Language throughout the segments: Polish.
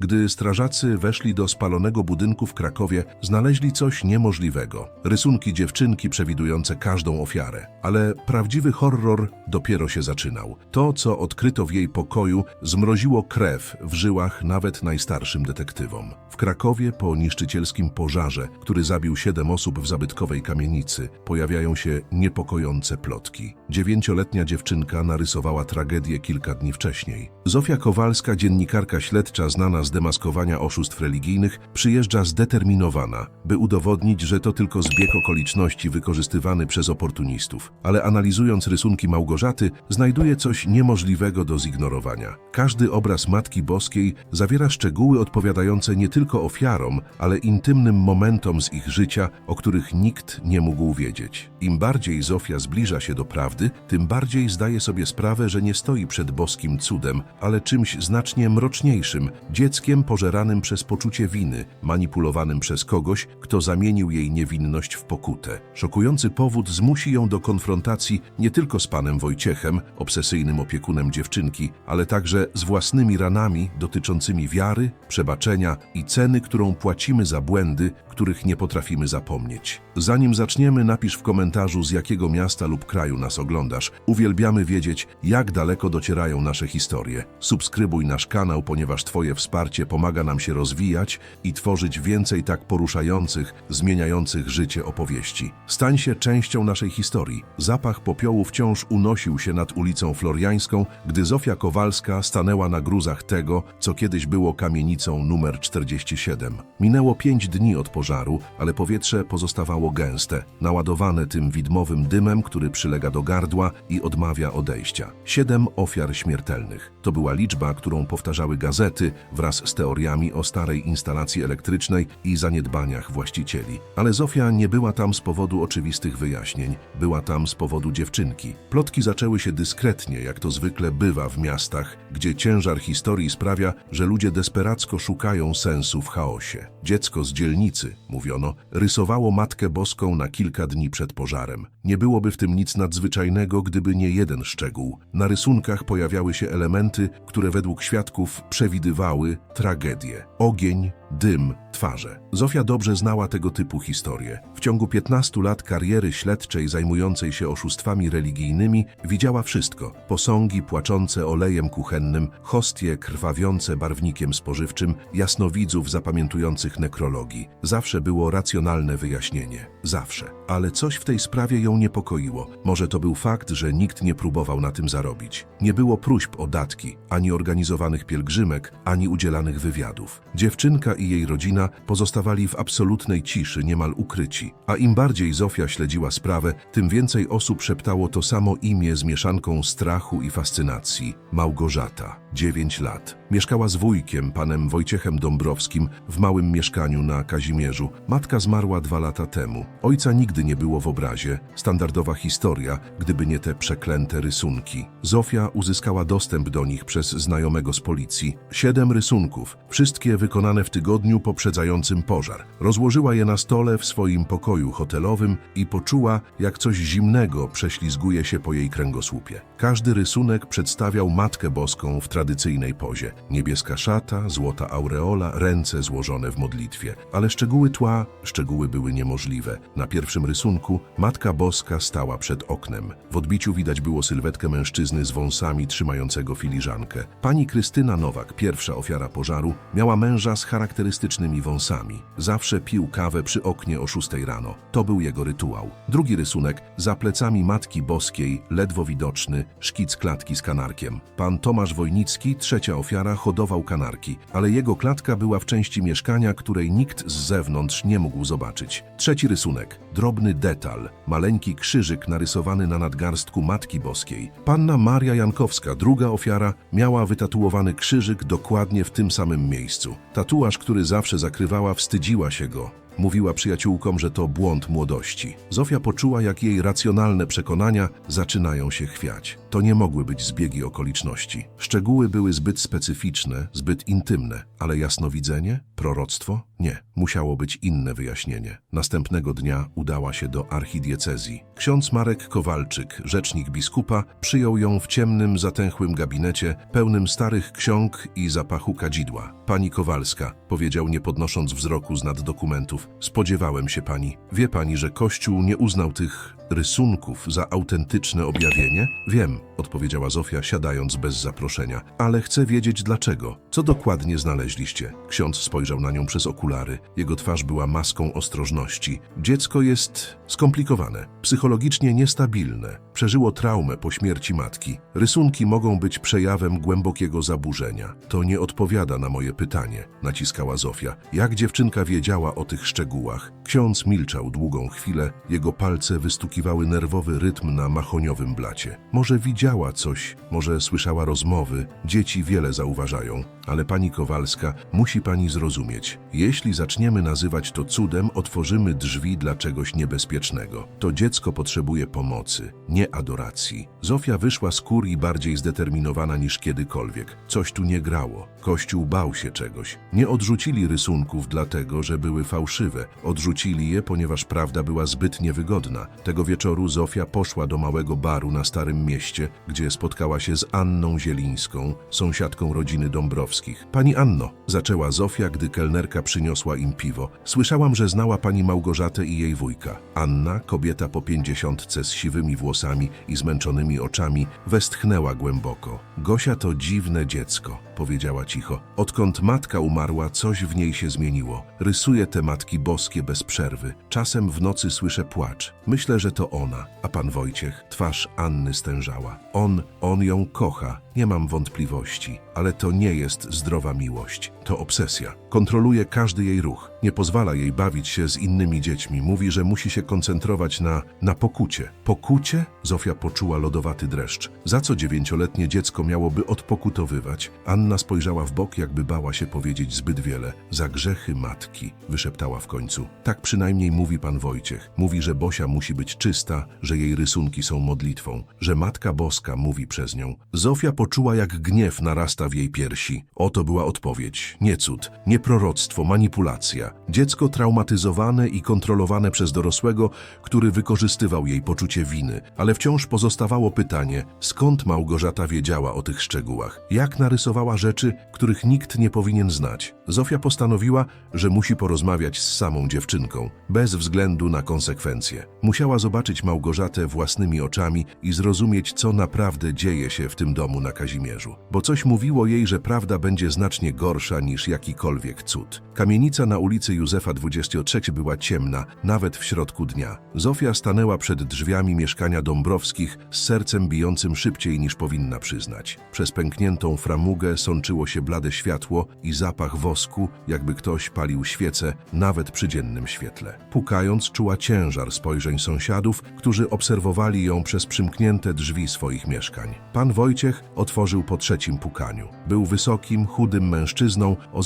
Gdy strażacy weszli do spalonego budynku w Krakowie, znaleźli coś niemożliwego. Rysunki dziewczynki przewidujące każdą ofiarę. Ale prawdziwy horror dopiero się zaczynał. To, co odkryto w jej pokoju, zmroziło krew w żyłach nawet najstarszym detektywom. W Krakowie po niszczycielskim pożarze, który zabił siedem osób w zabytkowej kamienicy, pojawiają się niepokojące plotki. Dziewięcioletnia dziewczynka narysowała tragedię kilka dni wcześniej. Zofia Kowalska, dziennikarka śledcza znana z demaskowania oszustw religijnych, przyjeżdża zdeterminowana, by udowodnić, że to tylko zbieg okoliczności wykorzystywany przez oportunistów. Ale analizując rysunki Małgorzaty, znajduje coś niemożliwego do zignorowania. Każdy obraz Matki Boskiej zawiera szczegóły odpowiadające nie tylko ofiarom, ale intymnym momentom z ich życia, o których nikt nie mógł wiedzieć. Im bardziej Zofia zbliża się do prawdy, tym bardziej zdaje sobie sprawę, że nie stoi przed boskim cudem, ale czymś znacznie mroczniejszym, dzieckiem pożeranym przez poczucie winy, manipulowanym przez kogoś, kto zamienił jej niewinność w pokutę. Szokujący powód zmusi ją do konfrontacji nie tylko z panem Wojciechem, obsesyjnym opiekunem dziewczynki, ale także z własnymi ranami dotyczącymi wiary, przebaczenia i ceny, którą płacimy za błędy, których nie potrafimy zapomnieć. Zanim zaczniemy, napisz w komentarzu, z jakiego miasta lub kraju nas oglądasz. Uwielbiamy wiedzieć, jak daleko docierają nasze historie. Subskrybuj nasz kanał, ponieważ Twoje wsparcie pomaga nam się rozwijać i tworzyć więcej tak poruszających, zmieniających życie opowieści. Stań się częścią naszej historii. Zapach popiołu wciąż unosił się nad ulicą Floriańską, gdy Zofia Kowalska stanęła na gruzach tego, co kiedyś było kamienicą numer 47. Minęło pięć dni od pożaru, ale powietrze pozostawało gęste, naładowane tym widmowym dymem, który przylega do gardła i odmawia odejścia. Siedem ofiar śmiertelnych. To była liczba, którą powtarzały gazety wraz z teoriami o starej instalacji elektrycznej i zaniedbaniach właścicieli. Ale Zofia nie była tam z powodu oczywistych wyjaśnień, była tam z powodu dziewczynki. Plotki zaczęły się dyskretnie, jak to zwykle bywa w miastach, gdzie ciężar historii sprawia, że ludzie desperacko szukają sensu w chaosie. Dziecko z dzielnicy, mówiono, rysowało Matkę Boską na kilka dni przed pożarem. Nie byłoby w tym nic nadzwyczajnego, gdyby nie jeden szczegół. Na rysunkach pojawiały się elementy, które według świadków przewidywały tragedię. Ogień, dym, twarze. Zofia dobrze znała tego typu historie. W ciągu 15 lat kariery śledczej zajmującej się oszustwami religijnymi widziała wszystko. Posągi płaczące olejem kuchennym, hostie krwawiące barwnikiem spożywczym, jasnowidzów zapamiętujących nekrologii. Zawsze było racjonalne wyjaśnienie. Zawsze. Ale coś w tej sprawie ją niepokoiło. Może to był fakt, że nikt nie próbował na tym zarobić. Nie było próśb o datki, ani organizowanych pielgrzymek, ani udzielanych wywiadów. Dziewczynka i jej rodzina pozostawali w absolutnej ciszy, niemal ukryci. A im bardziej Zofia śledziła sprawę, tym więcej osób szeptało to samo imię z mieszanką strachu i fascynacji. Małgorzata, 9 lat. Mieszkała z wujkiem, panem Wojciechem Dąbrowskim, w małym mieszkaniu na Kazimierzu. Matka zmarła dwa lata temu. Ojca nigdy nie było w obrazie. Standardowa historia, gdyby nie te przeklęte rysunki. Zofia uzyskała dostęp do nich przez znajomego z policji. Siedem rysunków, wszystkie wykonane w tygodniu poprzedzającym pożar. Rozłożyła je na stole w swoim pokoju hotelowym i poczuła, jak coś zimnego prześlizguje się po jej kręgosłupie. Każdy rysunek przedstawiał Matkę Boską w tradycyjnej pozie. Niebieska szata, złota aureola, ręce złożone w modlitwie. Ale szczegóły tła, szczegóły były niemożliwe. Na pierwszym rysunku Matka Boska stała przed oknem. W odbiciu widać było sylwetkę mężczyzny z wąsami trzymającego filiżankę. Pani Krystyna Nowak, pierwsza ofiara pożaru, miała męża z charakterystycznymi wąsami. Zawsze pił kawę przy oknie o 6 rano. To był jego rytuał. Drugi rysunek, za plecami Matki Boskiej, ledwo widoczny, szkic klatki z kanarkiem. Pan Tomasz Wojnicki, trzecia ofiara, hodował kanarki, ale jego klatka była w części mieszkania, której nikt z zewnątrz nie mógł zobaczyć. Trzeci rysunek, drobny detal, maleńki krzyżyk narysowany na nadgarstku Matki Boskiej. Panna Maria Jankowska, druga ofiara, miała wytatuowany krzyżyk dokładnie w tym samym miejscu. Tatuaż, który zawsze zakrywała, wstydziła się go. Mówiła przyjaciółkom, że to błąd młodości. Zofia poczuła, jak jej racjonalne przekonania zaczynają się chwiać. To nie mogły być zbiegi okoliczności. Szczegóły były zbyt specyficzne, zbyt intymne, ale jasnowidzenie? Proroctwo? Nie. Musiało być inne wyjaśnienie. Następnego dnia udała się do archidiecezji. Ksiądz Marek Kowalczyk, rzecznik biskupa, przyjął ją w ciemnym, zatęchłym gabinecie, pełnym starych ksiąg i zapachu kadzidła. Pani Kowalska, powiedział nie podnosząc wzroku z nad dokumentów, spodziewałem się pani. Wie pani, że Kościół nie uznał tych rysunków za autentyczne objawienie? Wiem, odpowiedziała Zofia, siadając bez zaproszenia, ale chcę wiedzieć dlaczego. Co dokładnie znaleźliście? Ksiądz spojrzał na nią przez okulary. Jego twarz była maską ostrożności. Dziecko jest skomplikowane, psychologicznie niestabilne. Przeżyło traumę po śmierci matki. Rysunki mogą być przejawem głębokiego zaburzenia. To nie odpowiada na moje pytanie, naciskała Zofia. Jak dziewczynka wiedziała o tych szczegółach? Ksiądz milczał długą chwilę, jego palce wystukiwały nerwowy rytm na mahoniowym blacie. Może widziała coś, może słyszała rozmowy. Dzieci wiele zauważają, ale pani Kowalska, musi pani zrozumieć. Jeśli zaczniemy nazywać to cudem, otworzymy drzwi dla czegoś niebezpiecznego. To dziecko potrzebuje pomocy, nie adoracji. Zofia wyszła z kurii bardziej zdeterminowana niż kiedykolwiek. Coś tu nie grało. Kościół bał się czegoś. Nie odrzucili rysunków dlatego, że były fałszywe. Odrzucili je, ponieważ prawda była zbyt niewygodna. Tego wieczoru Zofia poszła do małego baru na Starym Mieście, gdzie spotkała się z Anną Zielińską, sąsiadką rodziny Dąbrowskich. Pani Anno, zaczęła Zofia, gdy kelnerka przyniosła im piwo. Słyszałam, że znała pani Małgorzatę i jej wujka. Anna, kobieta po pięćdziesiątce z siwymi włosami i zmęczonymi oczami, westchnęła głęboko. Gosia to dziwne dziecko, powiedziała cicho. Odkąd matka umarła, coś w niej się zmieniło. Rysuje te matki boskie bez przerwy. Czasem w nocy słyszę płacz. Myślę, że to ona. A pan Wojciech? Twarz Anny stężała. On, on ją kocha. Nie mam wątpliwości, ale to nie jest zdrowa miłość. To obsesja. Kontroluje każdy jej ruch. Nie pozwala jej bawić się z innymi dziećmi. Mówi, że musi się koncentrować na, na pokucie. Pokucie? Zofia poczuła lodowaty dreszcz. Za co dziewięcioletnie dziecko miałoby odpokutowywać? Anna spojrzała w bok, jakby bała się powiedzieć zbyt wiele. Za grzechy matki, wyszeptała w końcu. Tak przynajmniej mówi pan Wojciech. Mówi, że Bosia musi być czysta, że jej rysunki są modlitwą, że Matka Boska mówi przez nią. Zofia poczuła, jak gniew narasta w jej piersi. Oto była odpowiedź. Nie cud, nie proroctwo, manipulacja. Dziecko traumatyzowane i kontrolowane przez dorosłego, który wykorzystywał jej poczucie winy. Ale wciąż pozostawało pytanie, skąd Małgorzata wiedziała o tych szczegółach? Jak narysowała rzeczy, których nikt nie powinien znać? Zofia postanowiła, że musi porozmawiać z samą dziewczynką, bez względu na konsekwencje. Musiała zobaczyć Małgorzatę własnymi oczami i zrozumieć, co naprawdę dzieje się w tym domu na Kazimierzu. Bo coś mówiło jej, że prawda będzie znacznie gorsza niż jakikolwiek cud. Kamienica na ulicy Józefa 23 była ciemna, nawet w środku dnia. Zofia stanęła przed drzwiami mieszkania Dąbrowskich z sercem bijącym szybciej niż powinna przyznać. Przez pękniętą framugę sączyło się blade światło i zapach wosku, jakby ktoś palił świecę, nawet przy dziennym świetle. Pukając, czuła ciężar spojrzeń sąsiadów, którzy obserwowali ją przez przymknięte drzwi swoich mieszkań. Pan Wojciech otworzył po trzecim pukaniu. Był wysokim, chudym mężczyzną o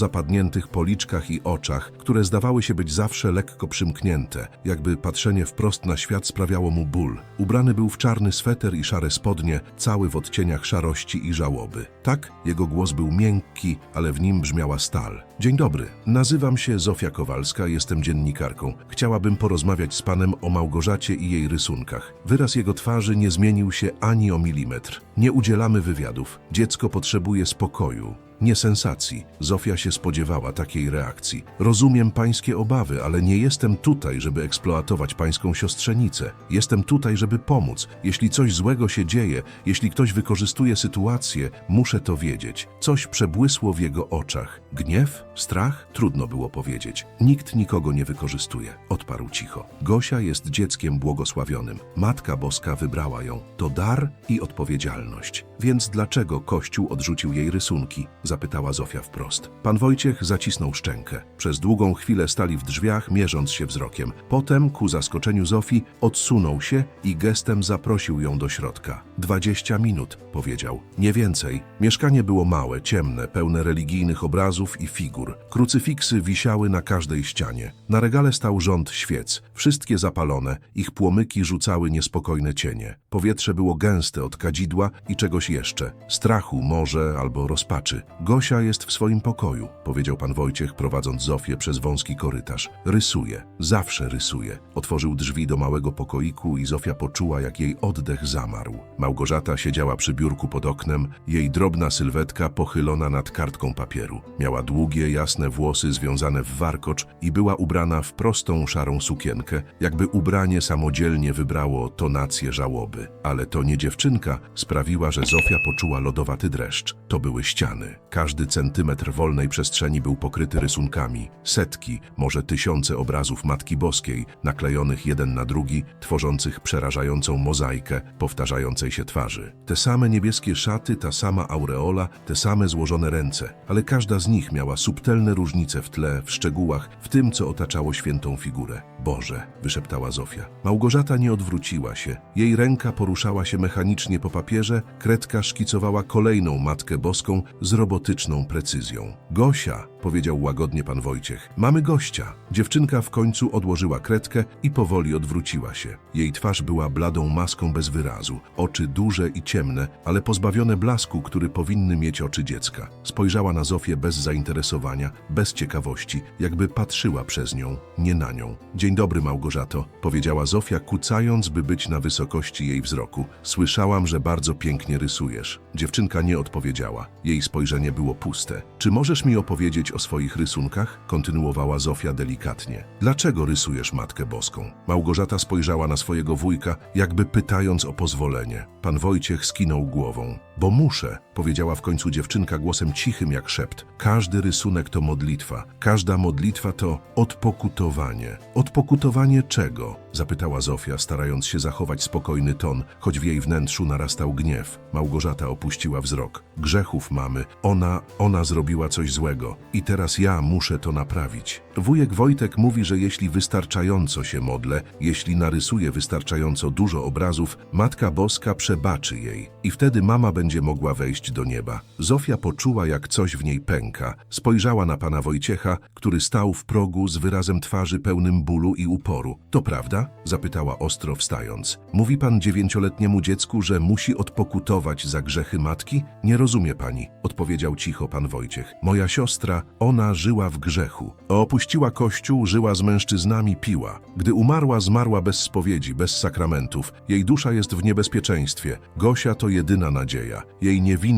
zapadniętych policzkach i oczach, które zdawały się być zawsze lekko przymknięte, jakby patrzenie wprost na świat sprawiało mu ból. Ubrany był w czarny sweter i szare spodnie, cały w odcieniach szarości i żałoby. Tak, jego głos był miękki, ale w nim brzmiała stal. Dzień dobry, nazywam się Zofia Kowalska, jestem dziennikarką. Chciałabym porozmawiać z panem o Małgorzacie i jej rysunkach. Wyraz jego twarzy nie zmienił się ani o milimetr. Nie udzielamy wywiadów. Dziecko potrzebuje spokoju. Nie sensacji. Zofia się spodziewała takiej reakcji. Rozumiem pańskie obawy, ale nie jestem tutaj, żeby eksploatować pańską siostrzenicę. Jestem tutaj, żeby pomóc. Jeśli coś złego się dzieje, jeśli ktoś wykorzystuje sytuację, muszę to wiedzieć. Coś przebłysło w jego oczach. Gniew? Strach? Trudno było powiedzieć. Nikt nikogo nie wykorzystuje. Odparł cicho. Gosia jest dzieckiem błogosławionym. Matka Boska wybrała ją. To dar i odpowiedzialność. Więc dlaczego Kościół odrzucił jej rysunki? Zapytała Zofia wprost. Pan Wojciech zacisnął szczękę. Przez długą chwilę stali w drzwiach, mierząc się wzrokiem. Potem, ku zaskoczeniu Zofii, odsunął się i gestem zaprosił ją do środka. Dwadzieścia minut, powiedział. Nie więcej. Mieszkanie było małe, ciemne, pełne religijnych obrazów i figur. Krucyfiksy wisiały na każdej ścianie. Na regale stał rząd świec, wszystkie zapalone, ich płomyki rzucały niespokojne cienie. Powietrze było gęste od kadzidła i czegoś jeszcze. Strachu, może albo rozpaczy. Gosia jest w swoim pokoju, powiedział pan Wojciech, prowadząc Zofię przez wąski korytarz. Rysuje, zawsze rysuje. Otworzył drzwi do małego pokoiku i Zofia poczuła, jak jej oddech zamarł. Małgorzata siedziała przy biurku pod oknem, jej drobna sylwetka pochylona nad kartką papieru. Miała długie, jasne włosy związane w warkocz i była ubrana w prostą, szarą sukienkę, jakby ubranie samodzielnie wybrało tonację żałoby. Ale to nie dziewczynka sprawiła, że Zofia poczuła lodowaty dreszcz. To były ściany. Każdy centymetr wolnej przestrzeni był pokryty rysunkami. Setki, może tysiące obrazów Matki Boskiej, naklejonych jeden na drugi, tworzących przerażającą mozaikę powtarzającej się twarzy. Te same niebieskie szaty, ta sama aureola, te same złożone ręce, ale każda z nich miała subtelne różnice w tle, w szczegółach, w tym, co otaczało świętą figurę. Boże, wyszeptała Zofia. Małgorzata nie odwróciła się. Jej ręka poruszała się mechanicznie po papierze, kredka szkicowała kolejną Matkę Boską z robotyczną precyzją. Gosia, powiedział łagodnie pan Wojciech, mamy gościa. Dziewczynka w końcu odłożyła kredkę i powoli odwróciła się. Jej twarz była bladą maską bez wyrazu, oczy duże i ciemne, ale pozbawione blasku, który powinny mieć oczy dziecka. Spojrzała na Zofię bez zainteresowania, bez ciekawości, jakby patrzyła przez nią, nie na nią. Dzień dobry, Małgorzato, powiedziała Zofia, kucając, by być na wysokości jej wzroku. Słyszałam, że bardzo pięknie rysujesz. Dziewczynka nie odpowiedziała. Jej spojrzenie było puste. Czy możesz mi opowiedzieć o swoich rysunkach? Kontynuowała Zofia delikatnie. Dlaczego rysujesz Matkę Boską? Małgorzata spojrzała na swojego wujka, jakby pytając o pozwolenie. Pan Wojciech skinął głową. Bo muszę, powiedziała w końcu dziewczynka głosem cichym jak szept. Każdy rysunek to modlitwa. Każda modlitwa to odpokutowanie. Odpokutowanie czego? Zapytała Zofia, starając się zachować spokojny ton, choć w jej wnętrzu narastał gniew. Małgorzata opuściła wzrok. Grzechów mamy. Ona, ona zrobiła coś złego. I teraz ja muszę to naprawić. Wujek Wojtek mówi, że jeśli wystarczająco się modlę, jeśli narysuję wystarczająco dużo obrazów, Matka Boska przebaczy jej. I wtedy mama będzie mogła wejść do nieba. Zofia poczuła, jak coś w niej pęka. Spojrzała na pana Wojciecha, który stał w progu z wyrazem twarzy pełnym bólu i uporu. To prawda? Zapytała ostro wstając. Mówi pan dziewięcioletniemu dziecku, że musi odpokutować za grzechy matki? Nie rozumie pani, odpowiedział cicho pan Wojciech. Moja siostra, ona żyła w grzechu. Opuściła kościół, żyła z mężczyznami, piła. Gdy umarła, zmarła bez spowiedzi, bez sakramentów. Jej dusza jest w niebezpieczeństwie. Gosia to jedyna nadzieja. Jej niewinność,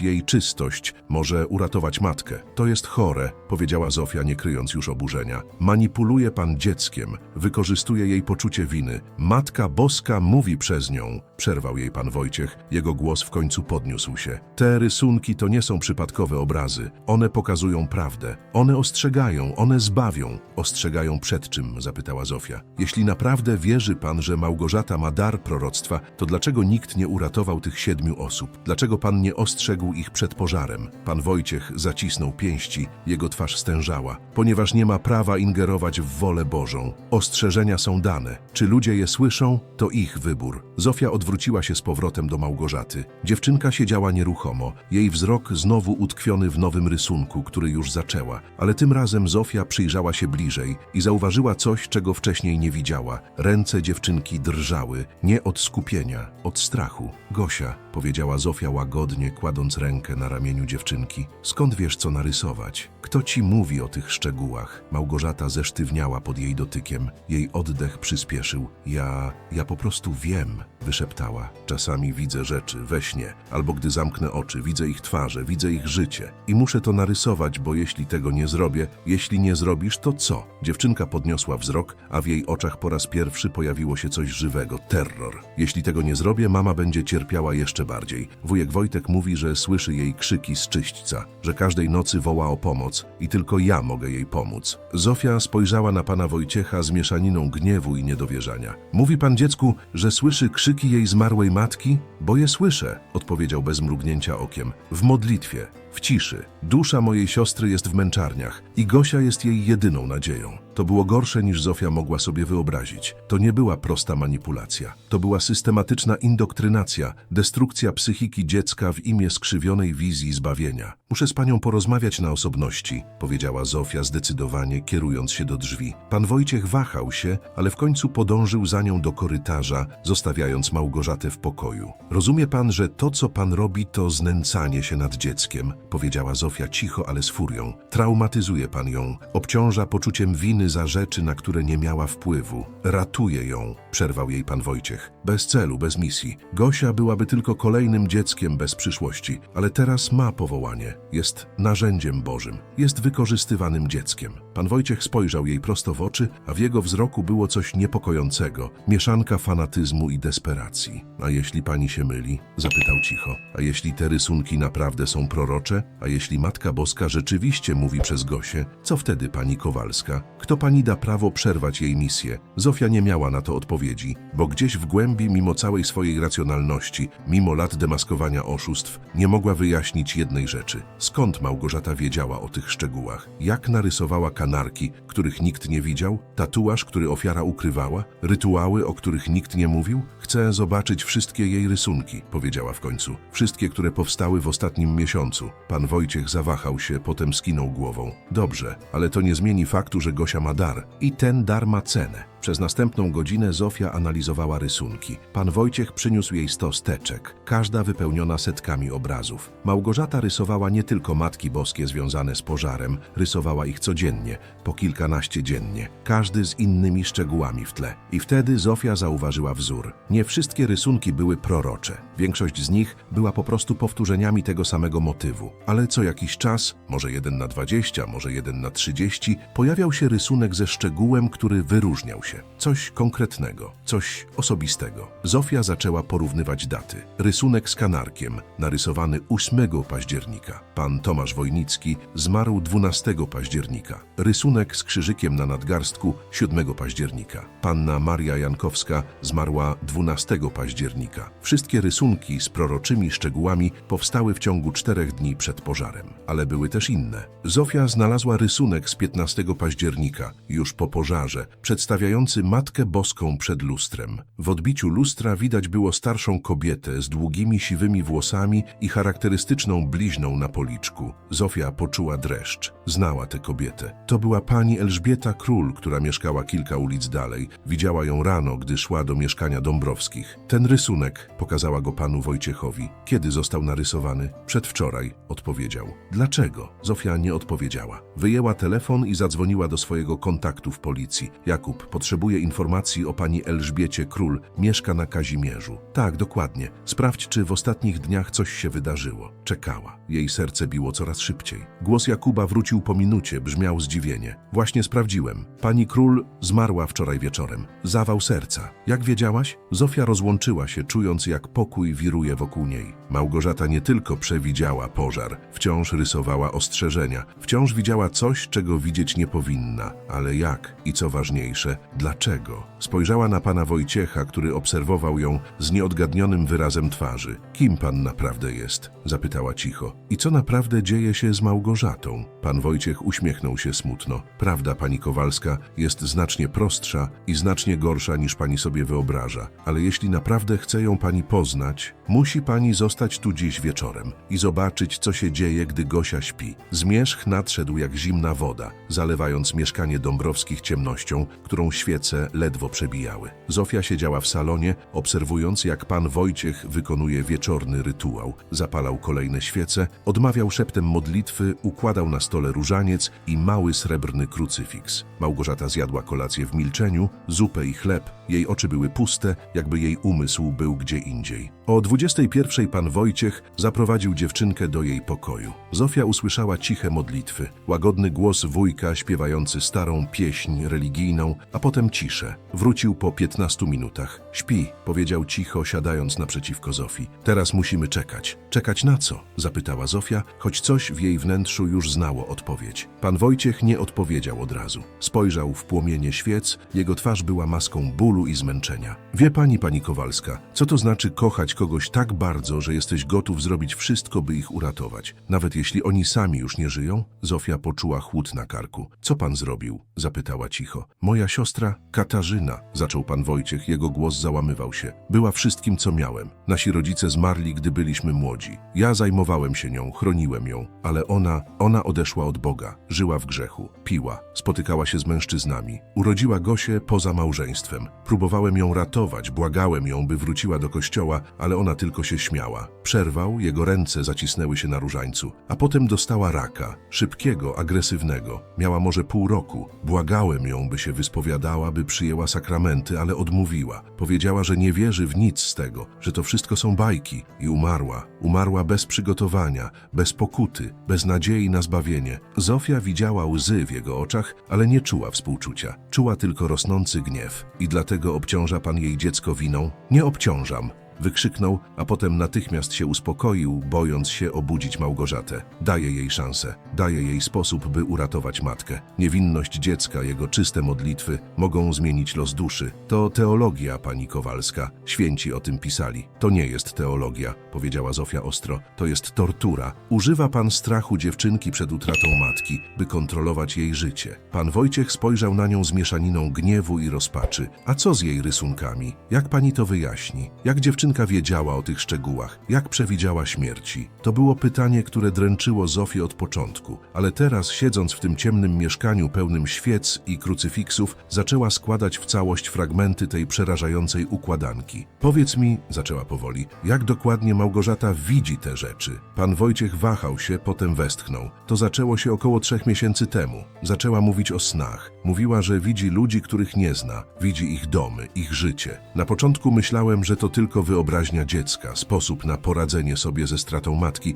jej czystość może uratować matkę. To jest chore, powiedziała Zofia, nie kryjąc już oburzenia. Manipuluje pan dzieckiem, wykorzystuje jej poczucie winy. Matka Boska mówi przez nią, przerwał jej pan Wojciech. Jego głos w końcu podniósł się. Te rysunki to nie są przypadkowe obrazy. One pokazują prawdę. One ostrzegają, one zbawią. Ostrzegają przed czym? zapytała Zofia. Jeśli naprawdę wierzy pan, że Małgorzata ma dar proroctwa, to dlaczego nikt nie uratował tych siedmiu osób? Dlaczego pan nie ostrzegł ich przed pożarem? Pan Wojciech zacisnął pięści, jego twarz stężała. Ponieważ nie ma prawa ingerować w wolę Bożą. Ostrzeżenia są dane. Czy ludzie je słyszą, to ich wybór. Zofia odwróciła się z powrotem do Małgorzaty. Dziewczynka siedziała nieruchomo, jej wzrok znowu utkwiony w nowym rysunku, który już zaczęła. Ale tym razem Zofia przyjrzała się bliżej i zauważyła coś, czego wcześniej nie widziała. Ręce dziewczynki drżały, nie od skupienia, od strachu. Gosia, powiedziała Zofia łagodnie, kładąc rękę na ramieniu dziewczynki. Skąd wiesz, co narysować? Kto ci mówi o tych szczegółach? Małgorzata zesztywniała pod jej dotykiem. Jej oddech przyspieszył. Ja, ja po prostu wiem, wyszeptała. Czasami widzę rzeczy we śnie, albo gdy zamknę oczy, widzę ich twarze, widzę ich życie. I muszę to narysować, bo jeśli tego nie zrobię, jeśli nie zrobisz, to co? Dziewczynka podniosła wzrok, a w jej oczach po raz pierwszy pojawiło się coś żywego terror. Jeśli tego nie zrobię, mama będzie cierpiała jeszcze bardziej. Wujek Wojtek mówi, mówi, że słyszy jej krzyki z czyśćca, że każdej nocy woła o pomoc i tylko ja mogę jej pomóc. Zofia spojrzała na pana Wojciecha z mieszaniną gniewu i niedowierzania. Mówi pan dziecku, że słyszy krzyki jej zmarłej matki? Bo je słyszę, odpowiedział bez mrugnięcia okiem. W modlitwie, w ciszy. Dusza mojej siostry jest w męczarniach i Gosia jest jej jedyną nadzieją. To było gorsze niż Zofia mogła sobie wyobrazić. To nie była prosta manipulacja. To była systematyczna indoktrynacja, destrukcja psychiki dziecka w imię skrzywionej wizji zbawienia. Muszę z panią porozmawiać na osobności, powiedziała Zofia zdecydowanie, kierując się do drzwi. Pan Wojciech wahał się, ale w końcu podążył za nią do korytarza, zostawiając Małgorzatę w pokoju. Rozumie pan, że to, co pan robi, to znęcanie się nad dzieckiem, powiedziała Zofia cicho, ale z furią. Traumatyzuje pan ją, obciąża poczuciem winy za rzeczy, na które nie miała wpływu. Ratuje ją, przerwał jej pan Wojciech. Bez celu, bez misji. Gosia byłaby tylko kolejnym dzieckiem bez przyszłości, ale teraz ma powołanie. Jest narzędziem Bożym. Jest wykorzystywanym dzieckiem. Pan Wojciech spojrzał jej prosto w oczy, a w jego wzroku było coś niepokojącego, mieszanka fanatyzmu i desperacji. A jeśli pani się myli? Zapytał cicho. A jeśli te rysunki naprawdę są prorocze? A jeśli Matka Boska rzeczywiście mówi przez Gosię? Co wtedy pani Kowalska? Kto pani da prawo przerwać jej misję? Zofia nie miała na to odpowiedzi, bo gdzieś w głębi, mimo całej swojej racjonalności, mimo lat demaskowania oszustw, nie mogła wyjaśnić jednej rzeczy. Skąd Małgorzata wiedziała o tych szczegółach? Jak narysowała kanarki, których nikt nie widział? Tatuaż, który ofiara ukrywała? Rytuały, o których nikt nie mówił? Chcę zobaczyć wszystkie jej rysunki, powiedziała w końcu. Wszystkie, które powstały w ostatnim miesiącu. Pan Wojciech zawahał się, potem skinął głową. Dobrze, ale to nie zmieni faktu, że Gosia ma dar. I ten dar ma cenę. Przez następną godzinę Zofia analizowała rysunki. Pan Wojciech przyniósł jej stos teczek, każda wypełniona setkami obrazów. Małgorzata rysowała nie tylko Matki Boskie związane z pożarem, rysowała ich codziennie, po kilkanaście dziennie, każdy z innymi szczegółami w tle. I wtedy Zofia zauważyła wzór. Nie wszystkie rysunki były prorocze. Większość z nich była po prostu powtórzeniami tego samego motywu. Ale co jakiś czas, może jeden na 20, może jeden na 30, pojawiał się rysunek ze szczegółem, który wyróżniał się. Coś konkretnego, coś osobistego. Zofia zaczęła porównywać daty. Rysunek z kanarkiem, narysowany 8 października. Pan Tomasz Wojnicki zmarł 12 października. Rysunek z krzyżykiem na nadgarstku 7 października. Panna Maria Jankowska zmarła 12 października. Wszystkie rysunki z proroczymi szczegółami powstały w ciągu czterech dni przed pożarem, ale były też inne. Zofia znalazła rysunek z 15 października, już po pożarze, przedstawiający Matkę Boską przed lustrem. W odbiciu lustra widać było starszą kobietę z długimi siwymi włosami i charakterystyczną bliźną na policzku. Zofia poczuła dreszcz. Znała tę kobietę. To była pani Elżbieta Król, która mieszkała kilka ulic dalej. Widziała ją rano, gdy szła do mieszkania Dąbrowskich. Ten rysunek pokazała go panu Wojciechowi. Kiedy został narysowany? Przedwczoraj, odpowiedział. Dlaczego? Zofia nie odpowiedziała. Wyjęła telefon i zadzwoniła do swojego kontaktu w policji. Jakub, potrzebuje informacji o pani Elżbiecie Król. Mieszka na Kazimierzu. Tak, dokładnie. Sprawdź, czy w ostatnich dniach coś się wydarzyło. Czekała. Jej serce biło coraz szybciej. Głos Jakuba wrócił po minucie, brzmiał zdziwienie. Właśnie sprawdziłem. Pani Król zmarła wczoraj wieczorem. Zawał serca. Jak wiedziałaś? Zofia rozłączyła się, czując jak pokój wiruje wokół niej. Małgorzata nie tylko przewidziała pożar, wciąż rysowała ostrzeżenia, wciąż widziała coś, czego widzieć nie powinna. Ale jak? I co ważniejsze, dlaczego? Spojrzała na pana Wojciecha, który obserwował ją z nieodgadnionym wyrazem twarzy. Kim pan naprawdę jest? Zapytała cicho. I co naprawdę dzieje się z Małgorzatą? Pan Wojciech uśmiechnął się smutno. Prawda, pani Kowalska, jest znacznie prostsza i znacznie gorsza niż pani sobie wyobraża. Ale jeśli naprawdę chce ją pani poznać, musi pani zostać tu dziś wieczorem i zobaczyć, co się dzieje, gdy Gosia śpi. Zmierzch nadszedł jak zimna woda, zalewając mieszkanie Dąbrowskich ciemnością, którą świece ledwo przebijały. Zofia siedziała w salonie, obserwując, jak pan Wojciech wykonuje wieczorny rytuał. Zapalał kolejne świece, odmawiał szeptem modlitwy, układał na stole różaniec i mały srebrny krucyfiks. Małgorzata zjadła kolację w milczeniu, zupę i chleb. Jej oczy były puste, jakby jej umysł był gdzie indziej. O 21 pan Wojciech zaprowadził dziewczynkę do jej pokoju. Zofia usłyszała ciche modlitwy, łagodny głos wujka śpiewający starą pieśń religijną, a potem potem ciszę. Wrócił po 15 minutach. Śpi, powiedział cicho, siadając naprzeciwko Zofii. Teraz musimy czekać. Czekać na co? zapytała Zofia, choć coś w jej wnętrzu już znało odpowiedź. Pan Wojciech nie odpowiedział od razu. Spojrzał w płomienie świec, jego twarz była maską bólu i zmęczenia. Wie pani, pani Kowalska, co to znaczy kochać kogoś tak bardzo, że jesteś gotów zrobić wszystko, by ich uratować, nawet jeśli oni sami już nie żyją? Zofia poczuła chłód na karku. Co pan zrobił? zapytała cicho. Moja siostra Katarzyna, zaczął pan Wojciech, jego głos załamywał się. Była wszystkim, co miałem. Nasi rodzice zmarli, gdy byliśmy młodzi. Ja zajmowałem się nią, chroniłem ją, ale ona, ona odeszła od Boga, żyła w grzechu, piła, spotykała się z mężczyznami. Urodziła Gosię poza małżeństwem. Próbowałem ją ratować, błagałem ją, by wróciła do kościoła, ale ona tylko się śmiała. Przerwał, jego ręce zacisnęły się na różańcu, a potem dostała raka, szybkiego, agresywnego. Miała może pół roku. Błagałem ją, by się wyspowiadała, by przyjęła sakramenty, ale odmówiła. Powiedziała, że nie wierzy w nic z tego, że to wszystko są bajki i umarła. Umarła bez przygotowania, bez pokuty, bez nadziei na zbawienie. Zofia widziała łzy w jego oczach, ale nie czuła współczucia. Czuła tylko rosnący gniew. I dlatego obciąża pan jej dziecko winą? Nie obciążam. Wykrzyknął, a potem natychmiast się uspokoił, bojąc się obudzić Małgorzatę. Daje jej szansę, daje jej sposób, by uratować matkę. Niewinność dziecka, jego czyste modlitwy mogą zmienić los duszy. To teologia, pani Kowalska. Święci o tym pisali. To nie jest teologia, powiedziała Zofia ostro. To jest tortura. Używa pan strachu dziewczynki przed utratą matki, by kontrolować jej życie. Pan Wojciech spojrzał na nią z mieszaniną gniewu i rozpaczy. A co z jej rysunkami? Jak pani to wyjaśni? Jak dziewczynka wiedziała o tych szczegółach? Jak przewidziała śmierci? To było pytanie, które dręczyło Zofię od początku, ale teraz, siedząc w tym ciemnym mieszkaniu pełnym świec i krucyfiksów, zaczęła składać w całość fragmenty tej przerażającej układanki. Powiedz mi, zaczęła powoli, jak dokładnie Małgorzata widzi te rzeczy? Pan Wojciech wahał się, potem westchnął. To zaczęło się około trzech miesięcy temu. Zaczęła mówić o snach. Mówiła, że widzi ludzi, których nie zna. Widzi ich domy, ich życie. Na początku myślałem, że to tylko wyobraźnia dziecka, sposób na poradzenie sobie ze stratą matki,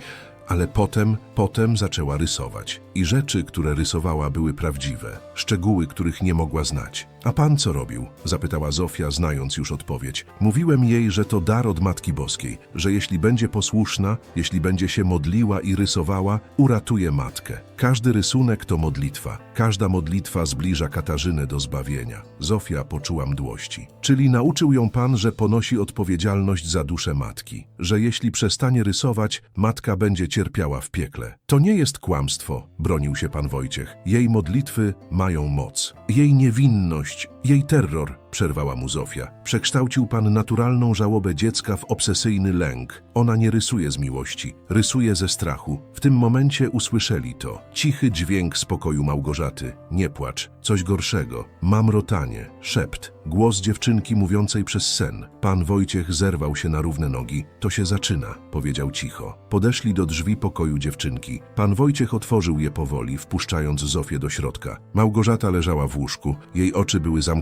ale potem, potem zaczęła rysować. I rzeczy, które rysowała, były prawdziwe. Szczegóły, których nie mogła znać. A pan co robił? Zapytała Zofia, znając już odpowiedź. Mówiłem jej, że to dar od Matki Boskiej, że jeśli będzie posłuszna, jeśli będzie się modliła i rysowała, uratuje matkę. Każdy rysunek to modlitwa. Każda modlitwa zbliża Katarzynę do zbawienia. Zofia poczuła mdłości. Czyli nauczył ją pan, że ponosi odpowiedzialność za duszę matki. Że jeśli przestanie rysować, matka będzie cierpiała w piekle. To nie jest kłamstwo, bronił się pan Wojciech. Jej modlitwy mają moc. Jej niewinność, jej terror, przerwała mu Zofia. Przekształcił pan naturalną żałobę dziecka w obsesyjny lęk. Ona nie rysuje z miłości, rysuje ze strachu. W tym momencie usłyszeli to. Cichy dźwięk spokoju Małgorzaty. Nie płacz. Coś gorszego. Mamrotanie. Szept. Głos dziewczynki mówiącej przez sen. Pan Wojciech zerwał się na równe nogi. To się zaczyna, powiedział cicho. Podeszli do drzwi pokoju dziewczynki. Pan Wojciech otworzył je powoli, wpuszczając Zofię do środka. Małgorzata leżała w łóżku. Jej oczy były zamknięte,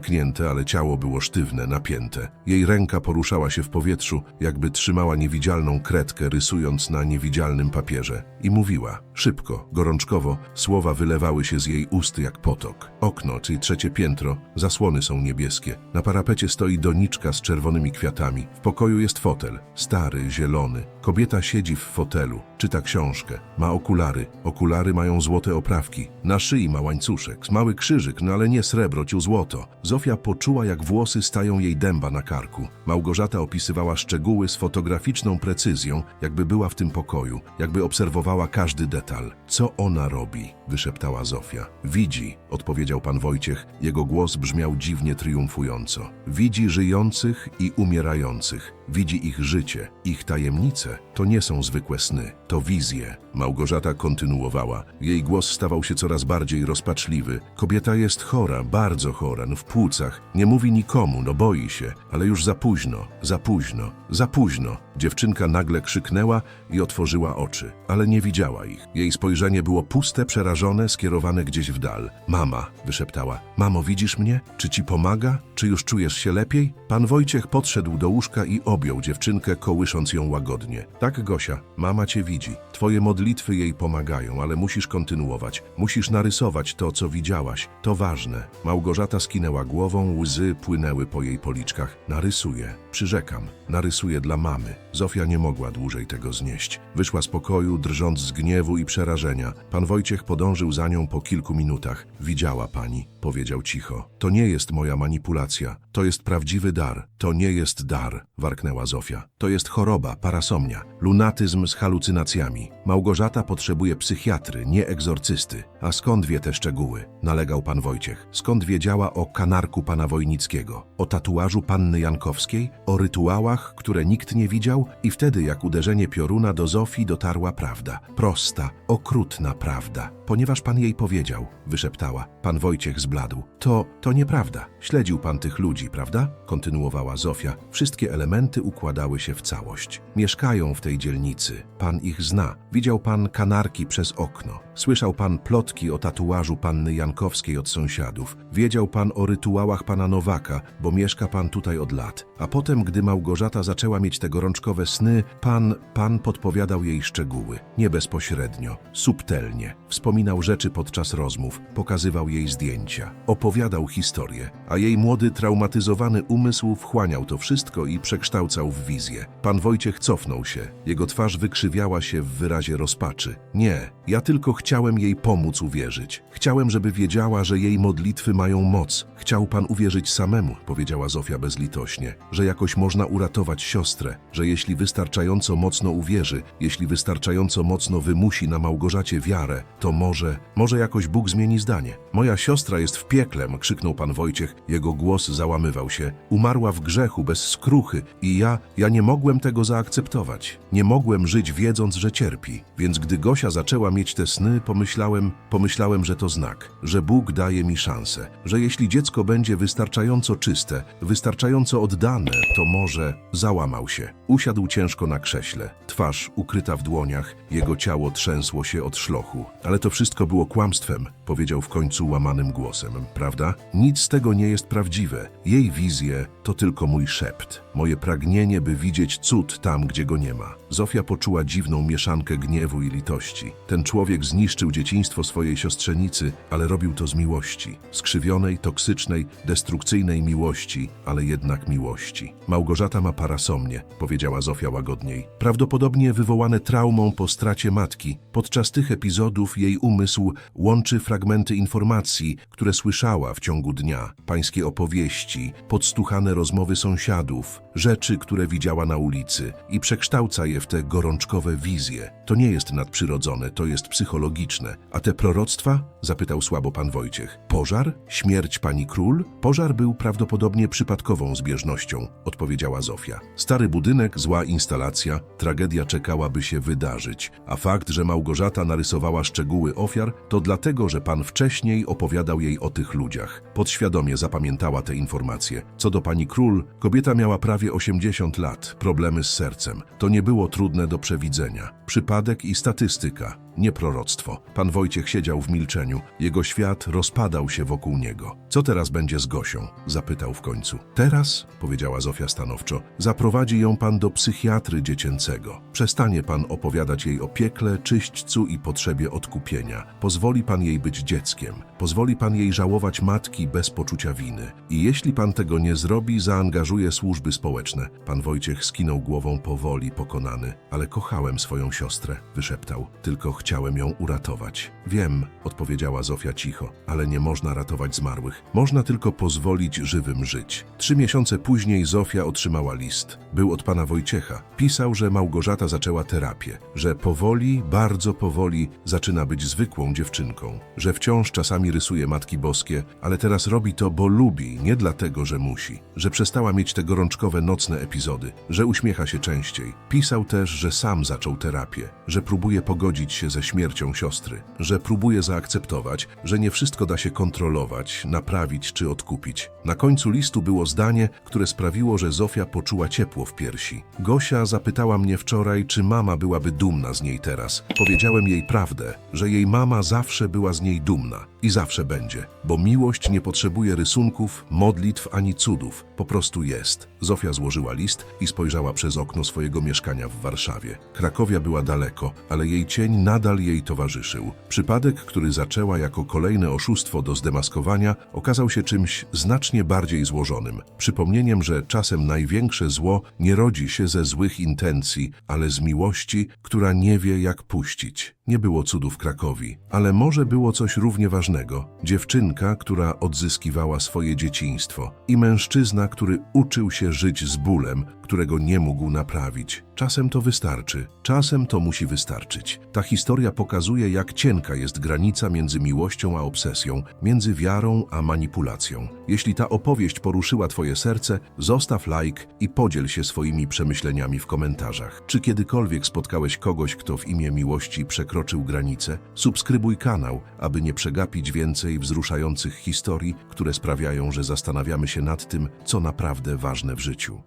ale ciało było sztywne, napięte. Jej ręka poruszała się w powietrzu, jakby trzymała niewidzialną kredkę, rysując na niewidzialnym papierze. I mówiła, szybko, gorączkowo, słowa wylewały się z jej ust jak potok. Okno, czyli trzecie piętro, zasłony są niebieskie. Na parapecie stoi doniczka z czerwonymi kwiatami. W pokoju jest fotel, stary, zielony. Kobieta siedzi w fotelu, czyta książkę, ma okulary. Okulary mają złote oprawki. Na szyi ma łańcuszek, mały krzyżyk, no ale nie srebro, ciu złoto. Zofia poczuła, jak włosy stają jej dęba na karku. Małgorzata opisywała szczegóły z fotograficzną precyzją, jakby była w tym pokoju, jakby obserwowała każdy detal. Co ona robi? wyszeptała Zofia. Widzi, odpowiedział pan Wojciech. Jego głos brzmiał dziwnie triumfująco. Widzi żyjących i umierających. Widzi ich życie, ich tajemnice. To nie są zwykłe sny, to wizje. Małgorzata kontynuowała. Jej głos stawał się coraz bardziej rozpaczliwy. Kobieta jest chora, bardzo chora, no w płucach. Nie mówi nikomu, no boi się, ale już za późno, za późno, za późno. Dziewczynka nagle krzyknęła i otworzyła oczy, ale nie widziała ich. Jej spojrzenie było puste, przerażone, skierowane gdzieś w dal. Mama, wyszeptała. Mamo, widzisz mnie? Czy ci pomaga? Czy już czujesz się lepiej? Pan Wojciech podszedł do łóżka i objął dziewczynkę, kołysząc ją łagodnie. Tak, Gosia, mama cię widzi. Twoje modlitwy jej pomagają, ale musisz kontynuować. Musisz narysować to, co widziałaś. To ważne. Małgorzata skinęła głową, łzy płynęły po jej policzkach. Narysuję. Przyrzekam. Narysuję dla mamy. Zofia nie mogła dłużej tego znieść. Wyszła z pokoju, drżąc z gniewu i przerażenia. Pan Wojciech podążył za nią po kilku minutach. Widziała pani, powiedział cicho. To nie jest moja manipulacja. To jest prawdziwy dar. To nie jest dar, warknęła Zofia. To jest choroba, parasomnia, lunatyzm z halucynacjami. Małgorzata potrzebuje psychiatry, nie egzorcysty. A skąd wie te szczegóły? Nalegał pan Wojciech. Skąd wiedziała o kanarku pana Wojnickiego? O tatuażu panny Jankowskiej? O rytuałach, które nikt nie widział? I wtedy, jak uderzenie pioruna do Zofii dotarła prawda. Prosta, okrutna prawda. Ponieważ pan jej powiedział, wyszeptała. Pan Wojciech zbladł. To, to nieprawda. Śledził pan tych ludzi, prawda? Kontynuowała Zofia. Wszystkie elementy układały się w całość. Mieszkają w tej dzielnicy. Pan ich zna. Widział pan kanarki przez okno. Słyszał pan plotki o tatuażu panny Jankowskiej od sąsiadów. Wiedział pan o rytuałach pana Nowaka, bo mieszka pan tutaj od lat. A potem, gdy Małgorzata zaczęła mieć te gorączkowe sny, pan, pan podpowiadał jej szczegóły. Nie bezpośrednio, subtelnie. Wspominał rzeczy podczas rozmów, pokazywał jej zdjęcia. Opowiadał historię, a jej młody, traumatyzowany umysł wchłaniał to wszystko i przekształcał w wizję. Pan Wojciech cofnął się. Jego twarz wykrzywiała się w wyrazie rozpaczy. Nie, ja tylko chciałem jej pomóc uwierzyć. Chciałem, żeby wiedziała, że jej modlitwy mają moc. Chciał pan uwierzyć samemu, powiedziała Zofia bezlitośnie, że jakoś można uratować siostrę, że jeśli wystarczająco mocno uwierzy, jeśli wystarczająco mocno wymusi na Małgorzacie wiarę, to może, może jakoś Bóg zmieni zdanie. Moja siostra jest w pieklem, krzyknął pan Wojciech. Jego głos załamywał się. Umarła w grzechu, bez skruchy i ja, ja nie mogłem tego zaakceptować. Nie mogłem żyć wiedząc, że cierpi. Więc gdy Gosia zaczęła mieć te sny, pomyślałem, pomyślałem, że to znak, że Bóg daje mi szansę, że jeśli dziecko będzie wystarczająco czyste, wystarczająco oddane, to może załamał się. Usiadł ciężko na krześle, twarz ukryta w dłoniach, jego ciało trzęsło się od szlochu. Ale to wszystko było kłamstwem, powiedział w końcu łamanym głosem, prawda? Nic z tego nie jest prawdziwe. Jej wizje to tylko mój szept. Moje pragnienie, by widzieć cud tam, gdzie go nie ma. Zofia poczuła dziwną mieszankę gniewu i litości. Ten człowiek zniszczył dzieciństwo swojej siostrzenicy, ale robił to z miłości. Skrzywionej, toksycznej, destrukcyjnej miłości, ale jednak miłości. Małgorzata ma parasomnię, powiedziała Zofia łagodniej. Prawdopodobnie wywołane traumą po stracie matki. Podczas tych epizodów jej umysł łączy fragmenty informacji, które słyszała w ciągu dnia. Pańskie opowieści, podstuchane rozmowy sąsiadów, rzeczy, które widziała na ulicy i przekształca je w te gorączkowe wizje. To nie jest nadprzyrodzone, to jest psychologiczne. A te proroctwa? Zapytał słabo pan Wojciech. Pożar? Śmierć pani król? Pożar był prawdopodobnie przypadkową zbieżnością, odpowiedziała Zofia. Stary budynek, zła instalacja, tragedia czekałaby się wydarzyć. A fakt, że Małgorzata narysowała szczegóły ofiar, to dlatego, że pan wcześniej opowiadał jej o tych ludziach. Podświadomie zapamiętała te informacje. Co do pani król, kobieta miała prawie 80 lat, problemy z sercem. To nie było trudne do przewidzenia. Przypadek i statystyka, nie proroctwo. Pan Wojciech siedział w milczeniu. Jego świat rozpadał się wokół niego. Co teraz będzie z Gosią? Zapytał w końcu. Teraz, powiedziała Zofia stanowczo, zaprowadzi ją pan do psychiatry dziecięcego. Przestanie pan opowiadać jej o piekle, czyśćcu i potrzebie odkupienia. Pozwoli pan jej być dzieckiem. Pozwoli pan jej żałować matki bez poczucia winy. I jeśli pan tego nie zrobi, zaangażuje służby społeczne. Pan Wojciech skinął głową powoli, pokonany. Ale kochałem swoją siostrę, wyszeptał. Tylko chciałem ją uratować. Wiem, odpowiedziała Zofia cicho, ale nie można ratować zmarłych. Można tylko pozwolić żywym żyć. Trzy miesiące później Zofia otrzymała list. Był od pana Wojciecha. Pisał, że Małgorzata zaczęła terapię, że powoli, bardzo powoli zaczyna być zwykłą dziewczynką, że wciąż czasami rysuje Matki Boskie, ale teraz robi to, bo lubi, nie dlatego, że musi, że przestała mieć te gorączkowe nocne epizody, że uśmiecha się częściej. Pisał też, że sam zaczął terapię, że próbuje pogodzić się ze śmiercią siostry, że próbuje zaakceptować, że nie wszystko da się kontrolować, naprawić czy odkupić. Na końcu listu było zdanie, które sprawiło, że Zofia poczuła ciepło w piersi. Gosia zapytała mnie wczoraj, czy mama byłaby dumna z niej teraz. Powiedziałem jej prawdę, że jej mama zawsze była z niej dumna i zawsze będzie, bo miłość nie potrzebuje rysunków, modlitw ani cudów, po prostu jest. Zofia złożyła list i spojrzała przez okno swojego mieszkania w Warszawie. Krakowia była daleko, ale jej cień nadal jej towarzyszył. Przypadek, który zaczęła jako kolejne oszustwo do zdemaskowania, okazał się czymś znacznie bardziej złożonym. Przypomnieniem, że czasem największe zło nie rodzi się ze złych intencji, ale z miłości, która nie wie jak puścić. Nie było cudu w Krakowi, ale może było coś równie ważnego. Dziewczynka, która odzyskiwała swoje dzieciństwo i mężczyzna, który uczył się żyć z bólem, którego nie mógł naprawić. Czasem to wystarczy, czasem to musi wystarczyć. Ta historia pokazuje, jak cienka jest granica między miłością a obsesją, między wiarą a manipulacją. Jeśli ta opowieść poruszyła Twoje serce, zostaw like i podziel się swoimi przemyśleniami w komentarzach. Czy kiedykolwiek spotkałeś kogoś, kto w imię miłości przekroczył granicę? Subskrybuj kanał, aby nie przegapić więcej wzruszających historii, które sprawiają, że zastanawiamy się nad tym, co naprawdę ważne w życiu.